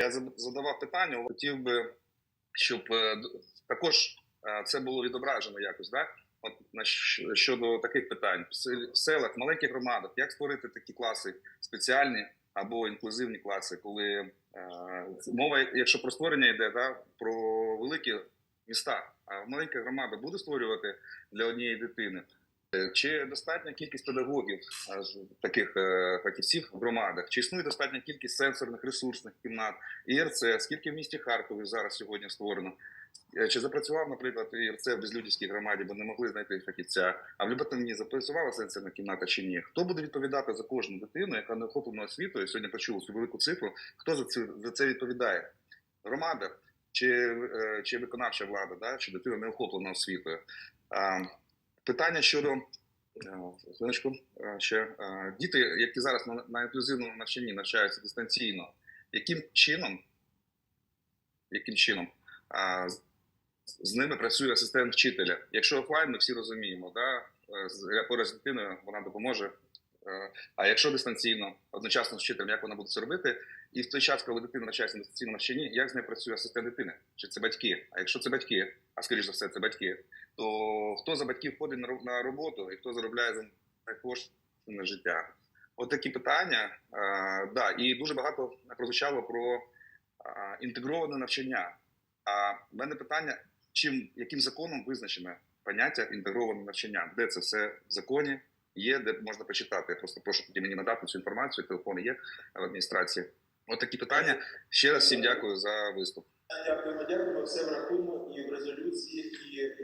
Я задавав питання, хотів би, щоб е, також е, це було відображено якось. Да? От щодо таких питань в сел- в селах, маленьких громадах, як створити такі класи спеціальні або інклюзивні класи, коли е, мова, якщо про створення йде, да, про великі міста, а маленька громада буде створювати для однієї дитини. Е, Чи достатня кількість педагогів е, таких е, фахівців в громадах? Чи існує достатня кількість сенсорних ресурсних кімнат? ІРЦ, скільки в місті Харкові зараз сьогодні створено? Е, Чи запрацював, наприклад, ІРЦ в Безлюдівській громаді, бо не могли знайти фахівця? А в Люботині запрацювала сенсорна кімната чи ні? Хто буде відповідати за кожну дитину, яка не охоплена освітою? Сьогодні почув цю велику цифру. Хто за це за це відповідає? Громада чи, е, чи виконавча влада, да? чи дитина не охоплена освітою? Питання щодо е, хвилиночку, е, ще е, діти, які зараз на, на інклюзивному навчанні навчаються дистанційно, яким чином, яким чином а, з- ними працює асистент вчителя? Якщо офлайн, ми всі розуміємо, да? е, з- поряд з дитиною вона допоможе. Е, А якщо дистанційно, одночасно з вчителем, як вона буде це робити? І в той час, коли дитина навчається на дистанційному навчанні, як з нею працює асистент дитини? Чи це батьки? А якщо це батьки, а скоріш за все, це батьки, то хто за батьків ходить на роб- на роботу і хто заробляє за кошти на життя? От такі питання. А, да, і дуже багато прозвучало про а, інтегроване навчання. А в мене питання: чим яким законом визначене поняття інтегроване навчання? Де це все в законі? Є, де можна почитати. Я просто прошу тоді мені надати цю інформацію. Телефони є в адміністрації. От такі питання. Ще раз всім дякую за виступ. Дякуємо, дякуємо. Все врахуємо і в резолюції, і